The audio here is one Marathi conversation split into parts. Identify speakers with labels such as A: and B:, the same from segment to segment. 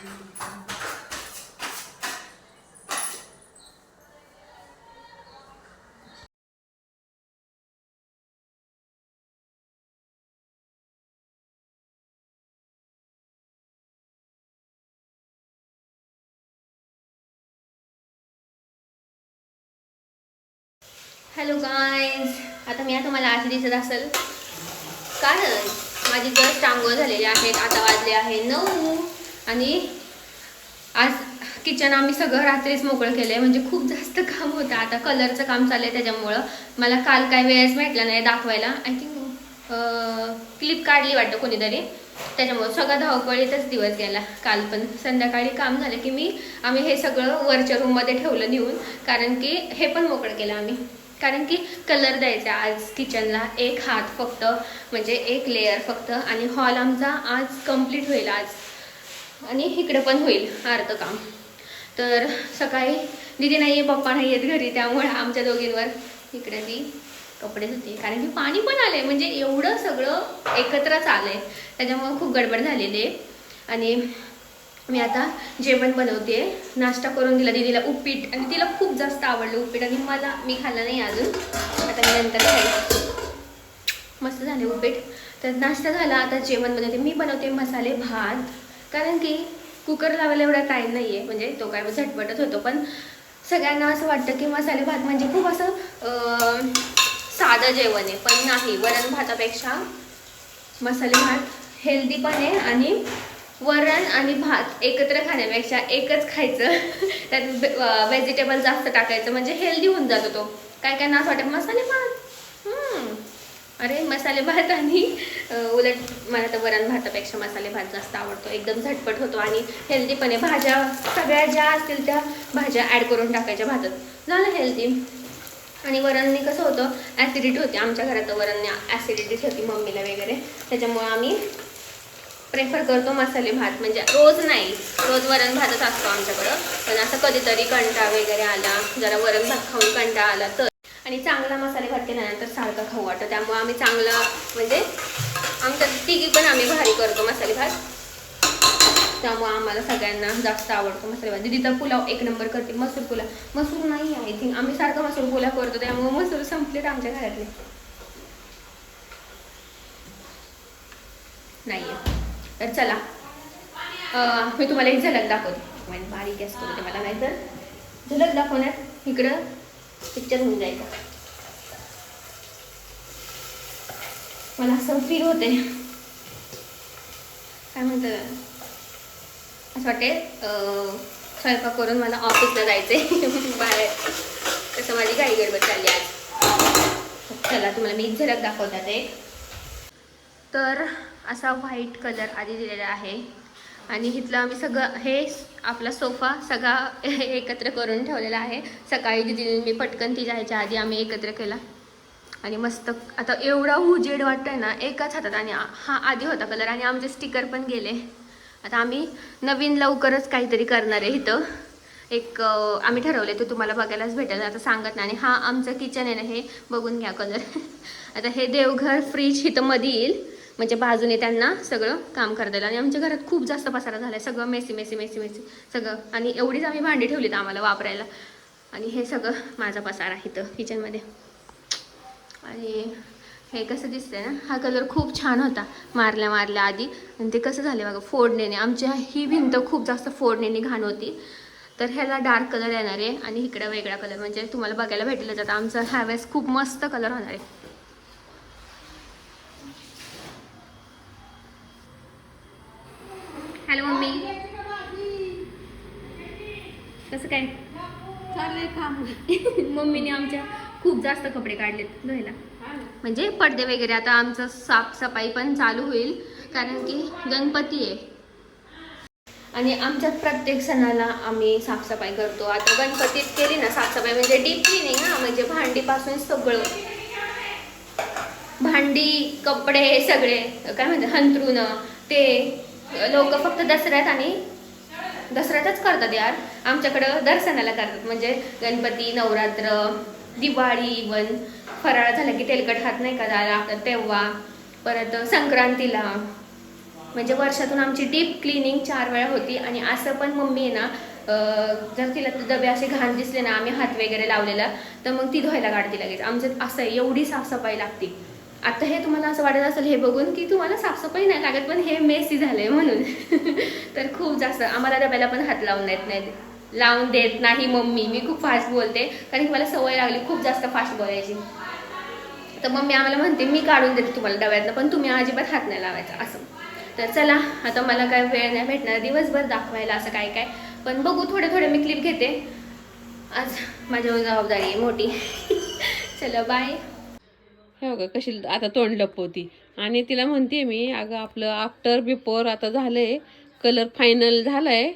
A: हॅलो गाईज आता मी आता मला आज दिसत असेल. कारण माझी जस्ट आंघोळ झालेली आहेत आता वाजले आहे नऊ. आणि आज किचन आम्ही सगळं रात्रीच मोकळं केलं आहे म्हणजे खूप जास्त काम होतं. आता कलरचं काम चाललं आहे त्याच्यामुळं. मला काल काय वेळच भेटला नाही दाखवायला. आय थिंक क्लिप काढली वाटतं कोणीतरी. त्याच्यामुळं सगळा धावपळीतच दिवस गेला. काल पण संध्याकाळी काम झालं की मी आम्ही हे सगळं वरच्या रूममध्ये ठेवलं नेऊन. कारण की हे पण मोकळं केलं आम्ही. कारण की कलर द्यायचा आज किचनला एक हात फक्त. म्हणजे एक लेअर फक्त. आणि हॉल आमचा आज कंप्लीट होईल आज. आणि इकडं पण होईल अर्ध काम. तर सकाळी दिदी नाही आहे पप्पा नाही आहेत घरी त्यामुळे आमच्या दोघींवर इकडे ती कपडे धुते. कारण की पाणी पण आले म्हणजे एवढं सगळं एकत्रच आलंय. त्याच्यामुळे खूप गडबड झालेली आहे. आणि मी आता जेवण बनवते. नाश्ता करून दिला दिदीला उपीट. आणि तिला खूप जास्त आवडलं उपीट आणि मला मी खाल्लं नाही अजून. आता मी नंतर खाईल. मस्त झाले उपीट. तर नाश्ता झाला आता जेवण बनवते. मी बनवते मसाले भात. कारण की कुकर लावायला एवढा टाईम नाही आहे म्हणजे तो काय झटपटच होतो. पण सगळ्यांना असं वाटतं की मसाले भात म्हणजे खूप असं साधं जेवण आहे. पण नाही. वरण भातापेक्षा मसाले भात हेल्दी पण आहे आणि वरण आणि भात एकत्र खाण्यापेक्षा एकच खायचं. त्यात व्हेजिटेबल जास्त टाकायचं. म्हणजे हेल्दी होऊन जातो तो. काय काय ना असं वाटतं मसाले भात अरे मसाले भात आणि उलट मला तर वरण भातापेक्षा मसाले भात जास्त आवडतो. एकदम झटपट होतो आणि हेल्दीपणे भाज्या सगळ्या ज्या असतील त्या भाज्या ॲड करून टाकायच्या भातात. झालं हेल्दी आणि वरणने कसं होतं ॲसिडिटी होती. आमच्या घरात वरणने ॲसिडिटीच होती मम्मीला वगैरे. त्याच्यामुळं आम्ही प्रेफर करतो मसाले भात. म्हणजे रोज नाही रोज वरण भातच असतो आमच्याकडं. पण असं कधीतरी कंटाळा वगैरे आला जरा वरण भात खाऊन कंटाळा आला तर आणि चांगला मसाले भात केल्यानंतर सारखा खाऊ वाटतं. त्यामुळे आम्ही चांगला म्हणजे आमच्या तिघी पण आम्ही भारी करतो मसाले भात. त्यामुळे आम्हाला सगळ्यांना जास्त आवडतो मसाले भात. दिदीचा पुलाव एक नंबर करते. मसूर पुलाव. मसूर नाही आय थिंक आम्ही सारखा मसूर पुलाव करतो. त्यामुळे मसूर संपलेत आमच्या घरातले. नाही तर चला. मी तुम्हाला एक झलक दाखवते. म्हणजे बारीक गॅस करू मला नाही तर झलक दाखवण्यात इकडं. पिक्चर होऊन जायचं मला असं फील होते. काय म्हणतं असं वाटते स्वयंपाक करून मला ऑफिसला जायचंय. बाहेर. तसं माझी घाई गडबड चालली आज. चला तुम्हाला मी झलक दाखवतात एक. तर असा व्हाईट कलर आधी दिलेला आहे. आणि इथलं आम्ही सगळं हे आपला सोफा सगळा एकत्र करून ठेवलेला आहे. सकाळी दिदीने मी पटकन ती जायच्या आधी आम्ही एकत्र केला. आणि मस्त आता एवढा उजेड वाटतोय ना एकाच हातात. आणि हा आधी होता कलर आणि आमचे स्टिकर पण गेले. आता आम्ही नवीन लवकरच काहीतरी करणार आहे इथं. एक आम्ही ठरवले ते तुम्हाला बघायलाच भेटेल. आता सांगत नाही. आणि हा आमचं किचन आहे ना हे बघून घ्या कलर आता हे देवघर फ्रीज इथं मध्ये येईल. म्हणजे बाजूने त्यांना सगळं काम करता येईल. आणि आमच्या घरात खूप जास्त पसारा झाला आहे सगळं मेसी मेसी मेसी मेसी सगळं. आणि एवढीच आम्ही भांडी ठेवलीत आम्हाला वापरायला. आणि हे सगळं माझा पसारा आहे इथं किचनमध्ये आणि हे कसं दिसतंय ना हा कलर खूप छान होता. मारल्या मारल्या आधी. आणि ते कसं झाले बघा फोडण्याने आमच्या ही भिंत खूप जास्त फोडण्याने घाण होती. तर ह्याला डार्क कलर येणार आहे. आणि इकडं वेगळा कलर म्हणजे तुम्हाला बघायला भेटेलच. आता आमचा ह्यावेळेस खूप मस्त कलर होणार आहे हॅलो मम्मी कसं काय?
B: चाललंय काम.
A: मम्मीने आमच्या खूप जास्त कपडे काढलेत धुवायला. म्हणजे पडदे वगैरे आता आमचं साफसफाई पण चालू होईल कारण की गणपती आहे. आणि आमच्यात प्रत्येक सणाला आम्ही साफसफाई करतो. आता गणपतीत केली ना साफसफाई म्हणजे डीपली नाही हा म्हणजे भांडीपासून सगळं. भांडी कपडे सगळे काय म्हणते हंतरून ते लोक फक्त दसऱ्यात आणि दसऱ्यातच करतात यार. आमच्याकडं दर सणाला करतात. म्हणजे गणपती नवरात्र दिवाळी इवन फराळ झाला की तेलकट हात नाही का जायला तेव्हा. परत संक्रांतीला. म्हणजे वर्षातून आमची डीप क्लिनिंग चार वेळा होती आणि असं पण मम्मी आहे ना जर तिला डबे असे घाण दिसले ना आम्ही हात वगैरे लावलेला तर मग ती धुवायला काढते लगेच. आमचं असं आहे एवढी साफसफाई लागते. आता हे तुम्हाला असं वाटत असेल हे बघून की तुम्हाला साफसफाई नाही लागत पण हे मेसी झालंय म्हणून. तर खूप जास्त आम्हाला डब्याला पण हात लावून देत नाही लावून देत नाही मम्मी. मी खूप फास्ट बोलते कारण की मला सवय लागली खूप जास्त फास्ट बोलायची. तर मम्मी आम्हाला म्हणते मी काढून देते तुम्हाला डब्यातलं पण तुम्ही अजिबात हात नाही लावायचा. असं. तर चला आता मला काय वेळ नाही भेटणार दिवसभर दाखवायला असं काय काय. पण बघू थोडे थोडे मी क्लिप घेते. आज माझ्यावर जबाबदारी आहे मोठी. चला बाय
B: हे बघा कशी आता तोंड लपवती. आणि तिला म्हणते मी अगं आपलं आफ्टर बिफोर आता झालं आहे कलर फायनल झाला आहे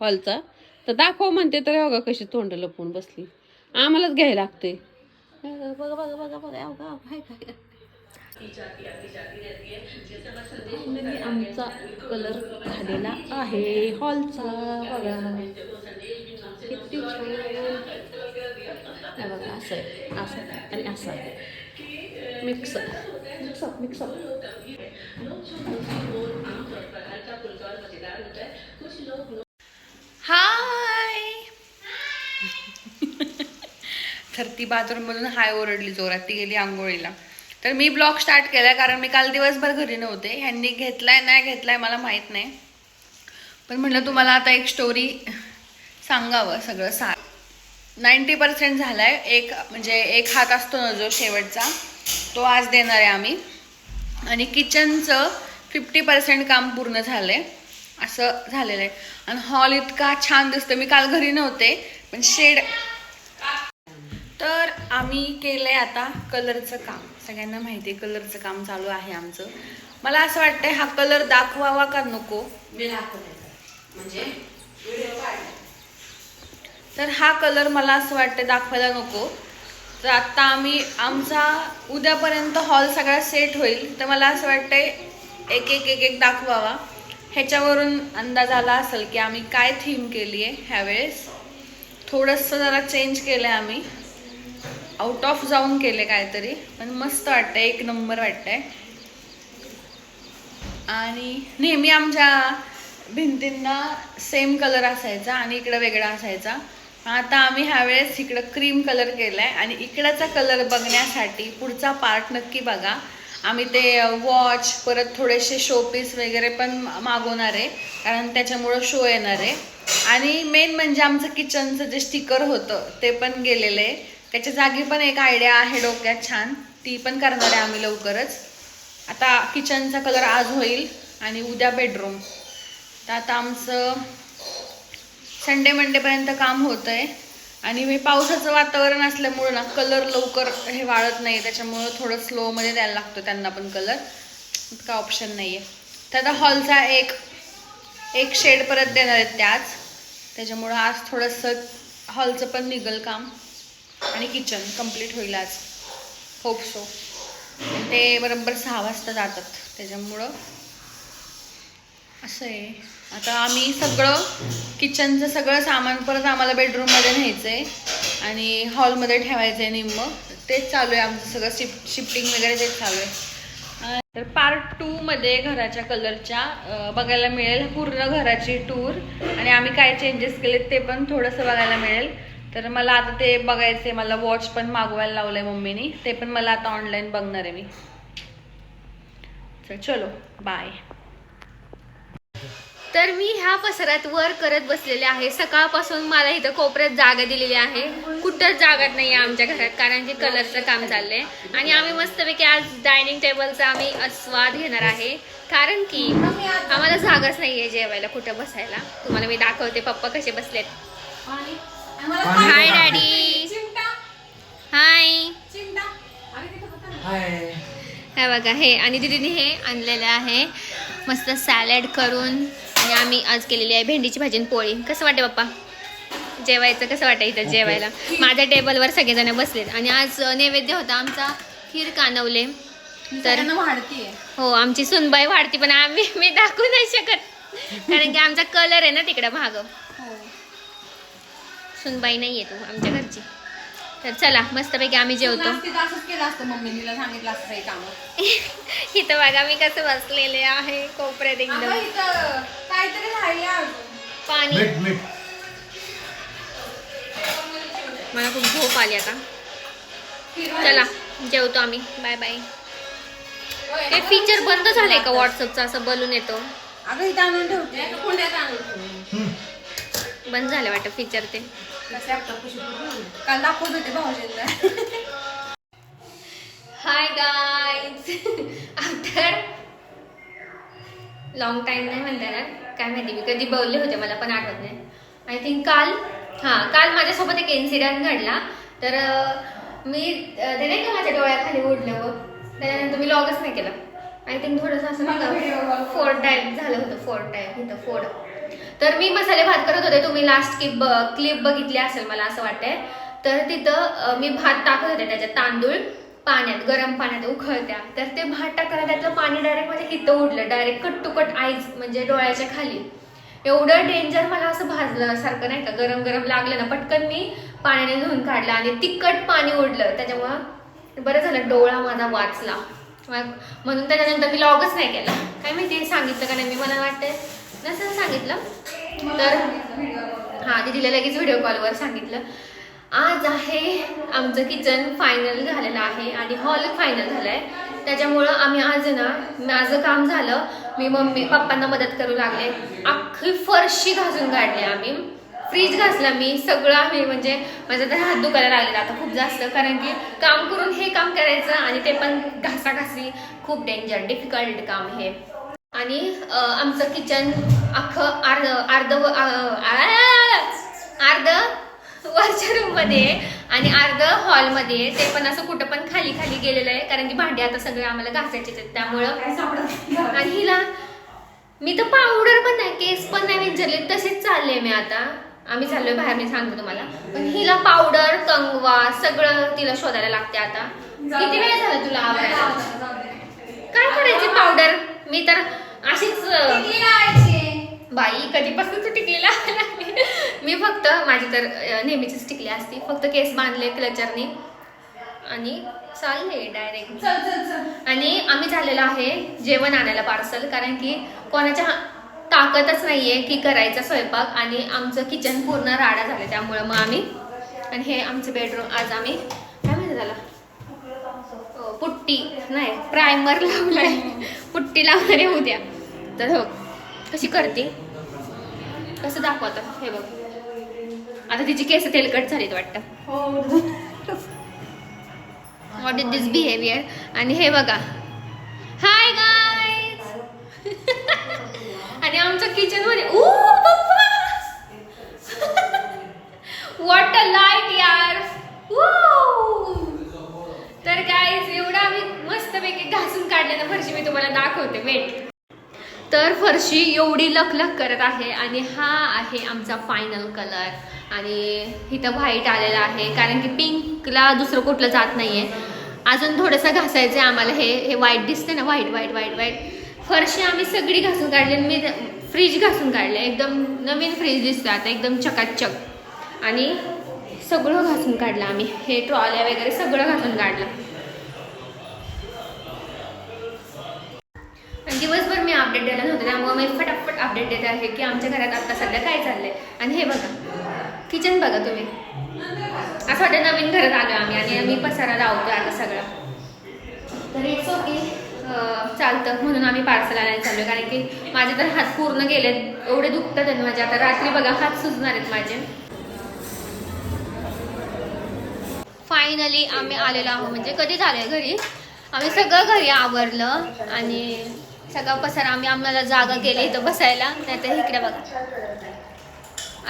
B: हॉलचा तर दाखव म्हणते तर हे बघा कशी तोंड लपवून बसली. आम्हालाच घ्यायला लागते बघा बघा बघा बघा बघा आमचा कलर झालेला आहे हॉलचा बघा. किती छान. हे बघा असं आहे असं आणि असं आहे मिक्स मिक्सअप मिक्सअप
C: हाय तर ती बाथरूममधून हाय ओरडली जोरात ती गेली आंघोळीला. तर मी ब्लॉग स्टार्ट केला कारण मी काल दिवसभर घरी नव्हते. ह्यांनी घेतलाय नाही घेतलाय मला माहीत नाही. पण म्हटलं तुम्हाला आता एक स्टोरी सांगावं सगळं सा नाईंटी पर्सेंट झाला आहे एक म्हणजे एक हात असतो ना जो शेवटचा तो आज देणार आहे आम्ही. आणि किचनचं फिफ्टी पर्सेंट काम पूर्ण झालं आहे असं झालेलं आहे. आणि हॉल इतका छान दिसतो. मी काल घरी नव्हते पण शेड तर आम्ही केलं आहे आता कलरचं काम. सगळ्यांना माहिती आहे कलरचं काम चालू आहे आमचं. मला असं वाटतंय हा कलर दाखवावा का नको? म्हणजे तर हा कलर मला असं वाटतं दाखवायला नको. तर आत्ता आम्ही आमचा उद्यापर्यंत हॉल सगळा सेट होईल. तर मला असं वाटतंय एक एक एक एक दाखवावा. ह्याच्यावरून अंदाज आला असेल की आम्ही काय थीम केली आहे ह्यावेळेस. थोडंसं जरा चेंज केलं आहे आम्ही. आउट ऑफ जाऊन केले काहीतरी. पण मस्त वाटतंय एक नंबर वाटतंय. आणि नेहमी आमच्या भिंतींना सेम कलर असायचा आणि इकडं वेगळा असायचा. आता आम्ही ह्यावेळेस इकडं क्रीम कलर केलाय आणि इकडचा कलर बघण्यासाठी पुढचा पार्ट नक्की बघा. आम्ही ते वॉच परत थोडेसे शोपीस वगैरे पण मागवणार आहे. कारण त्याच्यामुळं शो येणार आहे. आणि मेन म्हणजे आमचं किचनचं जे स्टिकर होतं ते पण गेलेलं आहे. त्याच्या जागी पण एक आयडिया आहे डोक्यात छान. ती पण करणार आहे आम्ही लवकरच. आता किचनचा कलर आज होईल आणि उद्या बेडरूम तर आता आमचं संडे मंडेपर्यंत काम होतं आहे आणि मी पावसाचं वातावरण असल्यामुळं ना कलर लवकर हे वाळत नाही त्याच्यामुळं थोडं स्लोमध्ये द्यायला लागतो त्यांना पण कलर. इतका ऑप्शन नाही आहे तर आता हॉलचा एक एक शेड परत देणार आहेत त्याच त्याच्यामुळं आज थोडंसं हॉलचं पण निघल काम. आणि किचन कंप्लीट होईल आज. होप सो ते बरोबर सहा वाजता जातात. त्याच्यामुळं असं आहे आता आम्ही सगळं किचनचं सगळं सामान परत आम्हाला बेडरूममध्ये न्यायचं आहे आणि हॉलमध्ये ठेवायचं आहे निम्म तेच चालू आहे आमचं सगळं शिफ्ट शिफ्टिंग वगैरे तेच चालू आहे. तर पार्ट टूमध्ये घराच्या कलरच्या बघायला मिळेल पूर्ण घराची टूर आणि आम्ही काय चेंजेस केलेत ते पण थोडंसं बघायला मिळेल. तर मला आता ते बघायचे मला वॉच पण मागवायला लावलं आहे मम्मीनी. ते पण मला आता ऑनलाईन बघणार आहे मी. तर चलो बाय
A: तर मी ह्या पसरात वर करत बसलेले आहे. सकाळपासून मला इथं कोपऱ्यात जागा दिलेली आहे. कुठंच जागा नाही आहे आमच्या घरात कारण की कलरचं काम चाललंय. आणि आम्ही मस्तपैकी आज डायनिंग टेबलचा आम्ही आस्वाद घेणार आहे. कारण की आम्हाला जागाच नाही आहे जेवायला कुठं बसायला. तुम्हाला मी दाखवते पप्पा कसे बसलेत. हाय डॅडी हाय हे बघा हे आणि दीदीने हे आणलेलं आहे. मस्त सॅलड करून. आणि आम्ही आज केलेली आहे भेंडीची भाजी आणि पोळी. कसं वाटते पप्पा जेवायचं कसं वाटायचं जेवायला? माझ्या टेबलवर सगळेजण बसलेत. आणि आज नैवेद्य होता आमचा खीर कानवले. तर
C: वाढतीये.
A: हो आमची सुनबाई वाढती पण आम्ही मी दाखवू नाही शकत. कारण की आमचा कलर आहे ना तिकडं भाग सुनबाई नाही आहे तू आमच्या घरची. तर चला मस्तपैकी आम्ही जेवतो.
C: असंच केलं असतं मम्मीला सांगितलं असतं हे काम.
A: इथं बघा मी कसं बसलेले आहे कोपऱ्यात एकदम.
C: काहीतरी राहिले अजून.
A: पाणी.
D: मीठ मीठ.
A: मला खूप झोप आली आता. चला जेवतो आम्ही. बाय बाय ते फीचर बंद झालंय का व्हॉट्सअपचं असं बलून येतो.
C: अगं इथं आणून ठेवते.
D: हम्म.
A: बंद झालं वाटतं फीचर ते.
C: काल दाखवत होते भाऊजींना
A: hi guys after long time नाही म्हणता येणार. काय माहिती मी कधी बोलले होते मला पण आठवत नाही. आय थिंक काल हां काल माझ्यासोबत एक इन्सिडेंट घडला. तर मी ते नाही का माझ्या डोळ्याखाली उडलं बघ? त्याच्यानंतर मी लॉगच नाही केलं. आय थिंक थोडंसं असं फोर टाईप झालं होतं फोर टाईप इथं फोड तर मी मसाले भात करत होते. तुम्ही लास्ट क्लिप क्लिप बघितली असेल मला असं वाटतंय. तर तिथं मी भात टाकत होते त्याच्यात तांदूळ पाण्यात गरम पाण्यात उखळत्या तर ते भात टाकायला त्यातलं पाणी डायरेक्ट माझ्या हिथं उडलं. Direct cut to cut eyes म्हणजे डोळ्याच्या खाली. एवढं डेंजर मला असं भाजलं सारखं नाही का? गरम गरम लागलं ना पटकन मी पाण्याने धुवून काढलं आणि तिखट पाणी ओढलं त्याच्यामुळं बरं झालं डोळा माझा वाचला. म्हणून त्याच्यानंतर मी लॉगच नाही केला. काय माहिती सांगितलं का नाही? मी मला वाटतंय. नसेल सांगितलं. तर हां दिदीला लगेच व्हिडिओ कॉलवर सांगितलं. आज आहे आमचं किचन फायनल झालेलं आहे आणि हॉल फायनल झालाय. त्याच्यामुळं आम्ही आज ना माझं काम झालं. मी मम्मी पप्पांना मदत करू लागले. अख्खी फरशी घासून काढली आम्ही. फ्रीज घासला मी सगळं आम्ही म्हणजे माझा तर हात दुखायला लागलेला आता खूप जास्त. कारण की काम करून हे काम करायचं आणि ते पण घासाघासी खूप डेंजर डिफिकल्ट काम हे. आणि आमचं किचन अख्खं अर्ध अर्ध अर्ध वरच्या रूममध्ये आहे आणि अर्ध हॉलमध्ये. आहे. ते पण असं कुठं पण खाली खाली गेलेलं आहे. कारण की भांडी आता सगळे आम्हाला घासायचे आहेत. त्यामुळं आणि हिला मी तर पावडर पण नाही केस पण नाही विचारले. तसेच चालले मी आता. आम्ही चाललोय बाहेर मी सांगते तुम्हाला. पण हिला पावडर कंगवा सगळं तिला शोधायला लागते आता. किती वेळ झाला तुला आवडायला काय करायची पावडर मी तर अशीच. बाई कधीपासून तू टिकलेला? मी फक्त माझी तर नेहमीचीच टिकली असती. फक्त केस बांधले क्लचरने. आणि चालले डायरेक्ट आणि आम्ही चाललेलो आहे जेवण आणायला पार्सल कारण की कोणाच्या ताकदच नाहीये की करायचा स्वयंपाक. आणि आमचं किचन पूर्ण राडा झालं त्यामुळं मग आम्ही आणि हे आमचं बेडरूम आज आम्ही काय माहिती झालं? पुट्टी. नाही प्रायमर लावलाय. पुट्टी लावणार आहे उद्या. तर हो कशी करते? कसं दाखवतं हे बघ. आता तिची केस तेलकट झालीत वाटतं. व्हॉट इज दिस बिहेवियर आणि हे बघा. हाय आणि आमचं किचनमध्ये वॉट अ लाइट यार! तर गाईज एवढं आम्ही मस्तपैकी घासून काढल्यानं फरशी मी तुम्हाला दाखवते वेट तर फरशी एवढी लखलख करत आहे आणि हा आहे आमचा फायनल कलर आणि इथं व्हाईट आलेला आहे कारण की पिंकला दुसरं कुठलं जात नाही आहे अजून थोडंसं घासायचं आहे आम्हाला हे हे व्हाईट दिसते ना व्हाईट व्हाईट व्हाईट व्हाईट फरशी आम्ही सगळी घासून काढली आणि मी फ्रीज घासून काढले. एकदम नवीन फ्रीज दिसतं आता एकदम चकाचक. आणि सगळं घासून काढलं आम्ही. हे ट्रॉल्या वगैरे सगळं घासून काढलं. दिवसभर मी अपडेट द्यायला नव्हते त्यामुळे मी फटाफट अपडेट देत आहे की आमच्या घरात आत्ता सध्या काय चाललंय. आणि हे बघा किचन बघा तुम्ही. असं वाटतं नवीन घरात आलो आम्ही आणि आम्ही पसारा लावतो आता सगळा. तर इट्स ओके चालतं म्हणून आम्ही पार्सल आणायला चाललो कारण की माझे तर हात पूर्ण गेले एवढे दुखतात आहेत माझे. आता रात्री बघा हात सुजणार आहेत माझे. फायनली आम्ही आलेलो आहोत. म्हणजे कधी झालंय घरी? आम्ही सगळं घरी आवरलं आणि सगळा पसारा आम्ही आम्हाला जागा केली इथं बसायला. नाहीतर इकडे बघा.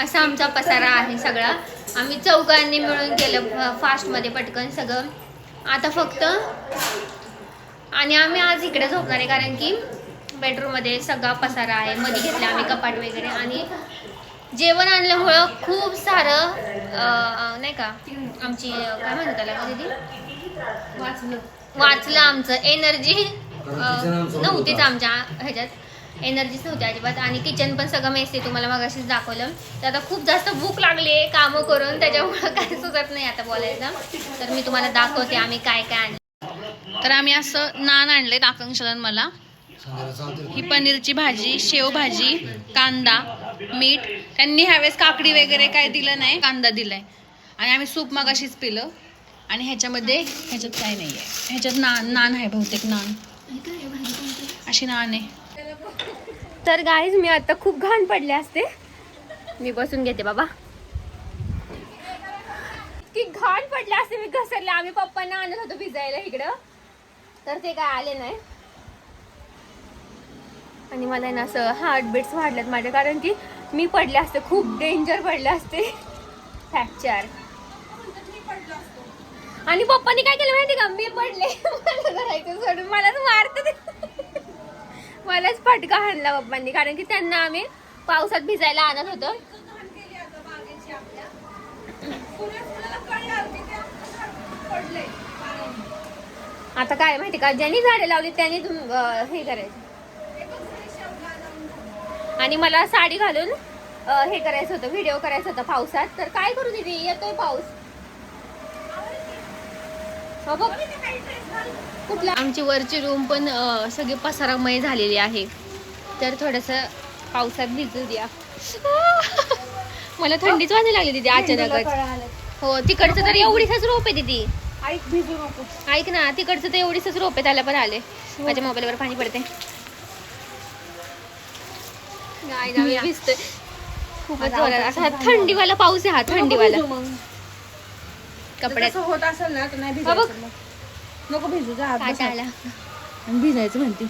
A: असा आमचा पसारा आहे सगळा. आम्ही चौघांनी मिळून केलं फास्टमध्ये पटकन सगळं. आता फक्त आणि आम्ही आज इकडे झोपणार आहे कारण की बेडरूममध्ये सगळा पसारा आहे. मध्ये घेतला आम्ही कपाट वगैरे आणि जेवण आणल्यामुळं खूप सारं नाही का आमची काय म्हणतात त्याला वाचलं. वाचलं आमचं. एनर्जी नव्हतीच आमच्या ह्याच्यात. एनर्जीच नव्हती अजिबात. आणि किचन पण सगळं मेसी तुम्हाला मगाशीच दाखवलं. तर आता खूप जास्त भूक लागली आहे कामं करून त्याच्यामुळं काय सुचत नाही आता बोलायचं. तर मी तुम्हाला दाखवते आम्ही काय काय आणलं.
C: तर आम्ही असं नान आणलेत आकांक्षाला मला. ही पनीरची भाजी शेवभाजी कांदा मीठ. त्यांनी ह्यावेळेस काकडी वगैरे काय दिलं नाही कांदा दिलाय. आणि आम्ही सूप मग अशीच पिलं. आणि ह्याच्यामध्ये ह्याच्यात काय नाही आहे ह्याच्यात नान नान आहे बहुतेक नान. अशी ना
A: तर गाईज मी आता खूप घाण पडले असते. मी बसून घेते बाबा. की घाण पडले असते मी घसरले. आम्ही पप्पांना आणत होतो भिजायला इकडं. तर ते काय आले नाही. आणि मला आहे ना असं हार्टबीट्स वाढल्यात माझ्या कारण की मी पडले असते खूप डेंजर पडले असते. फ्रॅक्चर आणि पप्पानी काय केलं माहिती का? मी पडले. मला करायचं सोडून. मलाच मारत मलाच फटका हाणला पप्पांनी. कारण की त्यांना आम्ही पावसात भिजायला आणत होतो. आता काय माहिती का? ज्यांनी झाडे लावली त्यांनी तुम- हे करायचं. आणि मला साडी घालून हे करायचं होतं. व्हिडिओ करायचं होतं पावसात. तर काय करू दिदी? येतोय पाऊस. बघ. कुठला? आमची वरची रूम पण सगळी पसारामय झालेली आहे. तर थोडस पावसात भिजू द्या. मला थंडीच वाजायला लागली दिदी अचानकच. हो तिकडचं तर एवढीच रोप आहे दिदी
C: ऐक
A: ना तिकडचं तर एवढीच रोप आहे त्याला पण आले. माझ्या मोबाईलवर पाणी पडते नाही खूपच थंडीवाला पाऊस आहे हा थंडीवाला. कपड्यात
C: होत असेल ना तर नाही. भिजायचं मग. नको भिजू जा आणि भिजायचं म्हणते